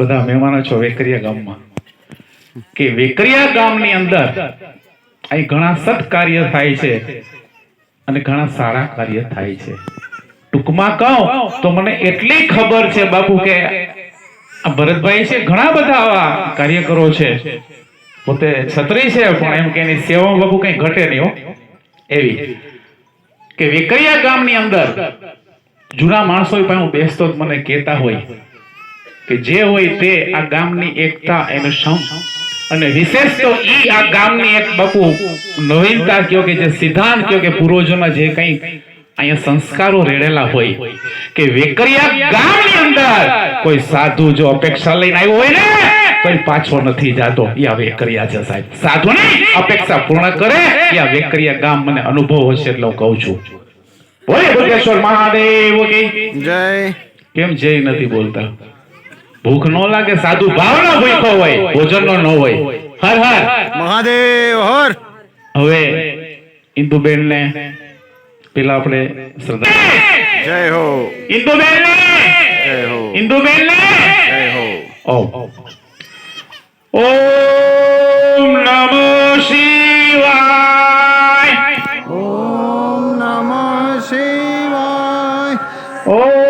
બધા મહેમાનો છો, વેકરિયા ગામમાં. કે વેકરિયા ગામની અંદર અહીં ઘણા સત્કાર્ય થાય છે અને ઘણા સારા કાર્ય થાય છે. ટૂંકમાં કહું તો મને એટલી ખબર છે બાપુ કે ભરતભાઈ છે ઘણા બધા આવા કાર્યકરો છે. પોતે છત્રી છે, પણ એમ કે એની સેવામાં બાપુ કઈ ઘટે નહીં એવી. કે વેકરિયા ગામની અંદર જૂના માણસો પણ બેસતો જ મને કહેતા હોય. કે જે હોય તે આ ગામની એકતા એનું સમ અને વિશેષ તો ઈ આ ગામની એક બાપુ નવીનતા કયો કે જે સિદ્ધાંત કયો કે પૂર્વજોના જે કંઈ અહીંયા સંસ્કારો રેડેલા હોય કે વેકરિયા ગામની અંદર કોઈ સાધુ જો અપેક્ષા લઈને આવ્યો હોય ને કોઈ પાછો નથી જાતો. આ વેકરિયા છે સાહેબ. સાધુની અપેક્ષા પૂર્ણ કરે આ વેકરિયા ગામ મને અનુભવ હશે એટલે હું કહું છું. બોલે ભોગેશ્વર મહાદેવ જય. કેમ જય નથી બોલતા? ભૂખ નો લાગે સાધુ ભાવનો ભૂખો હોય ભોજનનો ન હોય. હર હર. મહાદેવ હર. હવે ઇન્દુબેન ને પેલા આપણે શ્રદ્ધા જય હો. ઇન્દુબેન ને જય હો. ઇન્દુબેન ને જય હો. ઓમ ઓમ નમો શિવાય. ઓમ નમઃ શિવાય. ઓમ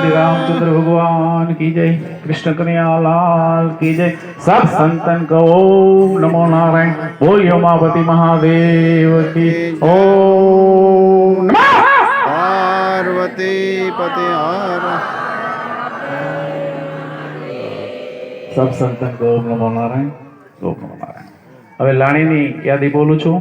શિવાય શ્રી રામચંદ્ર ભગવાન કી જય કૃષ્ણ કનૈયા લાલ કી જય સબ સંતન કો ઓમ નમો નારાયણ બોલ્યો માપતિ મહાદેવ કી ઓમ નમઃ પાર્વતી પતિ હર સબ સંતન કો ઓમ નમો નારાયણ ઓમ નમો નારાયણ હવે લાણીની યાદી બોલું છું